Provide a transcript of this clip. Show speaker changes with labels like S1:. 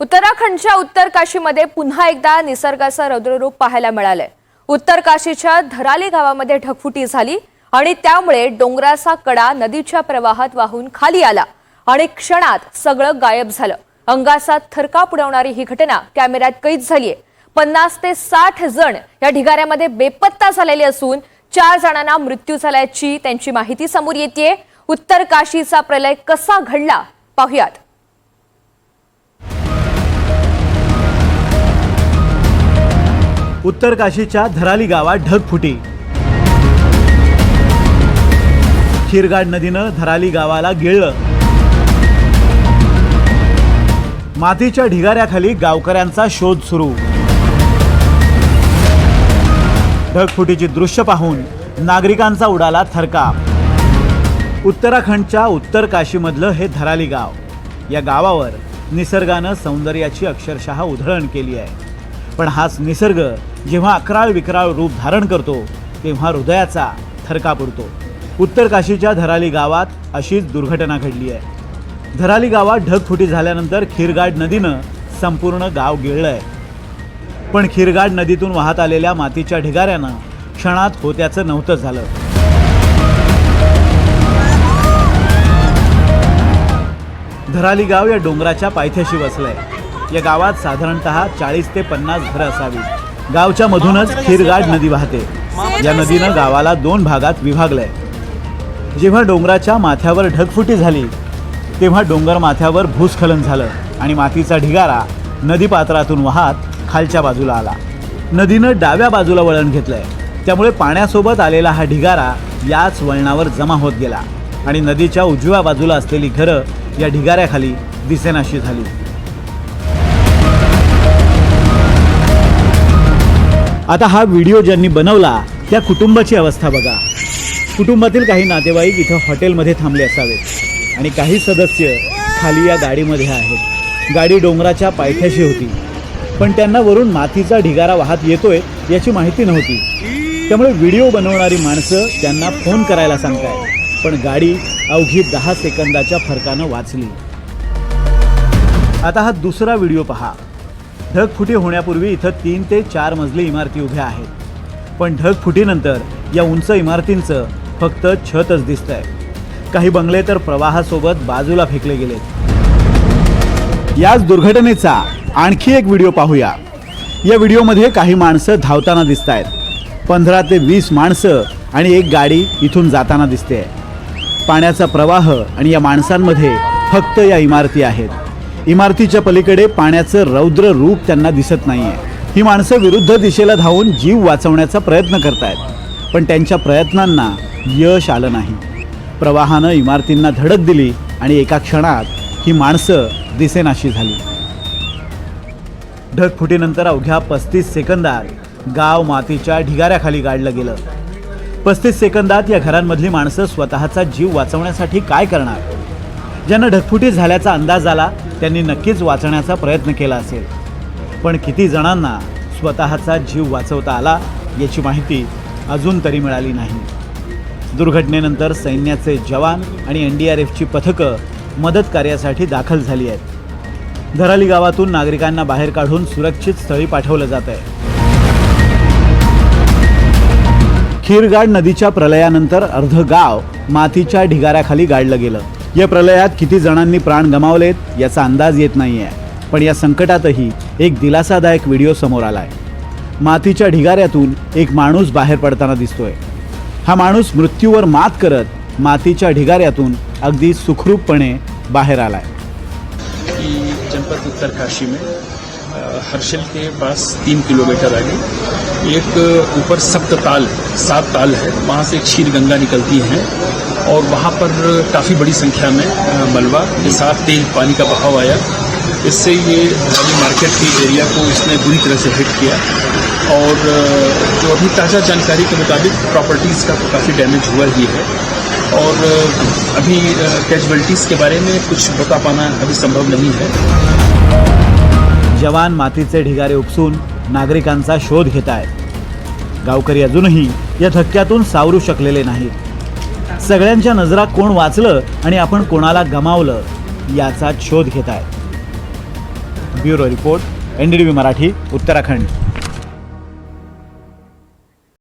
S1: उत्तराखंडच्या उत्तर काशीमध्ये पुन्हा एकदा निसर्गाचं रौद्ररूप पाहायला मिळालंय. उत्तर काशीच्या धराली गावामध्ये ढगफुटी झाली आणि त्यामुळे डोंगराचा कडा नदीच्या प्रवाहात वाहून खाली आला आणि क्षणात सगळं गायब झालं. अंगाचा थरकाप उडवणारी ही घटना कॅमेऱ्यात कैद झालीय. पन्नास ते साठ जण या ढिगाऱ्यामध्ये बेपत्ता झालेले असून चार जणांना मृत्यू झाल्याची त्यांची माहिती समोर येते उत्तर काशीचा प्रलय कसा घडला पाहुयात.
S2: उत्तर काशीच्या धराली गावात ढगफुटी खिरगाड नदीनं धराली गावाला गिळलं. मातीच्या ढिगाऱ्याखाली गावकऱ्यांचा शोध सुरू. ढगफुटीची दृश्य पाहून नागरिकांचा उडाला थरकाप. उत्तराखंडच्या उत्तर काशीमधलं हे धराली गाव. या गावावर निसर्गानं सौंदर्याची अक्षरशः उधळण केली आहे. पण हाच निसर्ग जेव्हा अकराळ विकराळ रूप धारण करतो तेव्हा हृदयाचा थरका पुरतो उत्तर काशीच्या धराली गावात अशीच दुर्घटना घडली आहे. धराली गावात ढगफुटी झाल्यानंतर खीरगाड नदीनं संपूर्ण गाव गिळलंय. पण खीरगाड नदीतून वाहत आलेल्या मातीच्या ढिगाऱ्यानं क्षणात होत्याचं नव्हतं झालं. धराली गाव या डोंगराच्या पायथ्याशी वसलंय. या गावात साधारणतः चाळीस ते पन्नास घरं असावीत गावच्या मधूनच खीरगाड नदी वाहते. या नदीनं गावाला दोन भागात विभागलंय. जेव्हा डोंगराच्या माथ्यावर ढगफुटी झाली तेव्हा डोंगर माथ्यावर भूस्खलन झालं आणि मातीचा ढिगारा नदीपात्रातून वाहत खालच्या बाजूला आला. नदीनं डाव्या बाजूला वळण घेतलंय. त्यामुळे पाण्यासोबत आलेला हा ढिगारा याच वळणावर जमा होत गेला आणि नदीच्या उजव्या बाजूला असलेली घरं या ढिगाऱ्याखाली दिसेनाशी झाली. आता हा व्हिडिओ ज्यांनी बनवला त्या कुटुंबाची अवस्था बघा. कुटुंबातील काही नातेवाईक इथं हॉटेलमध्ये थांबले असावेत. आणि काही सदस्य खाली या गाडीमध्ये आहेत. गाडी डोंगराच्या पायथ्याशी होती. पण त्यांना वरून मातीचा ढिगारा वाहत येतोय याची माहिती नव्हती. त्यामुळे व्हिडिओ बनवणारी माणसं त्यांना फोन करायला सांगताय पण गाडी अवघी दहा सेकंदाच्या फरकानं वाचली. आता हा दुसरा व्हिडिओ पहा. ढगफुटी होण्यापूर्वी इथं तीन ते चार मजली इमारती उभ्या आहेत. पण ढगफुटीनंतर या उंच इमारतींचं फक्त छतच दिसतंय. काही बंगले तर प्रवाहासोबत बाजूला फेकले गेलेत. याच दुर्घटनेचा आणखी एक व्हिडिओ पाहूया. या व्हिडिओमध्ये काही माणसं धावताना दिसत आहेत पंधरा ते वीस माणसं आणि एक गाडी इथून जाताना दिसते पाण्याचा प्रवाह आणि या माणसांमध्ये फक्त या इमारती आहेत. इमारतीच्या पलीकडे पाण्याचं रौद्र रूप त्यांना दिसत नाहीये. ही माणसं विरुद्ध दिशेला धावून जीव वाचवण्याचा प्रयत्न करतायत. पण त्यांच्या प्रयत्नांना यश आलं नाही. प्रवाहानं इमारतींना धडक दिली आणि एका क्षणात ही माणसं दिसेनाशी झाली. ढगफुटीनंतर अवघ्या पस्तीस सेकंदात गाव मातीच्या ढिगाऱ्याखाली गाडलं गेलं. पस्तीस सेकंदात या घरांमधली माणसं स्वतःचा जीव वाचवण्यासाठी काय करणार? ज्यांना ढगफुटी झाल्याचा अंदाज आला त्यांनी नक्कीच वाचण्याचा प्रयत्न केला असेल. पण किती जणांना स्वतःचा जीव वाचवता आला याची माहिती अजून तरी मिळाली नाही. दुर्घटनेनंतर सैन्याचे जवान आणि एन डी आर एफची पथकं मदत कार्यासाठी दाखल झाली आहेत. धराली गावातून नागरिकांना बाहेर काढून सुरक्षित स्थळी पाठवलं जात आहे. खीरगाड नदीच्या प्रलयानंतर अर्ध गाव मातीच्या ढिगाऱ्याखाली गाडलं गेलं. या प्रलयात किती जणांनी प्राण गमावलेत याचा अंदाज येत नाही आहे पण या संकटातही एक दिलासादायक व्हिडिओ समोर आलाय. मातीच्या ढिगाऱ्यातून एक माणूस बाहेर पडताना दिसतोय. हा माणूस मृत्यूवर मात करत मातीच्या ढिगाऱ्यातून अगदी सुखरूपपणे बाहेर आलाय.
S3: आहे जनपद उत्तरकाशी में हर्षल के पास तीन किलोमीटर आगे एक ऊपर सप्त ताल, सात ताल है, वहाँ से क्षीर गंगा निकलती है और वहाँ पर काफ़ी बड़ी संख्या में मलबा के साथ तेज पानी का बहाव आया। इससे ये धराली मार्केट के एरिया को इसने बुरी तरह से हिट किया और जो अभी ताज़ा जानकारी के मुताबिक प्रॉपर्टीज़ का तो काफ़ी डैमेज हुआ ही है और अभी कैजुअलिटीज़ के बारे में कुछ बता पाना अभी संभव नहीं है।
S2: जवान मातीचे ढिगारे उपसून नागरिकांचा शोध घेत आहेत. गावकरी अजूनही या धक्क्यातून सावरू शकलेले नाहीत. सगळ्यांच्या नजरा कोण वाचलं आणि आपण कोणाला गमावलं याचा शोध घेत आहेत. Bureau report N D T V Marathi Uttarakhand.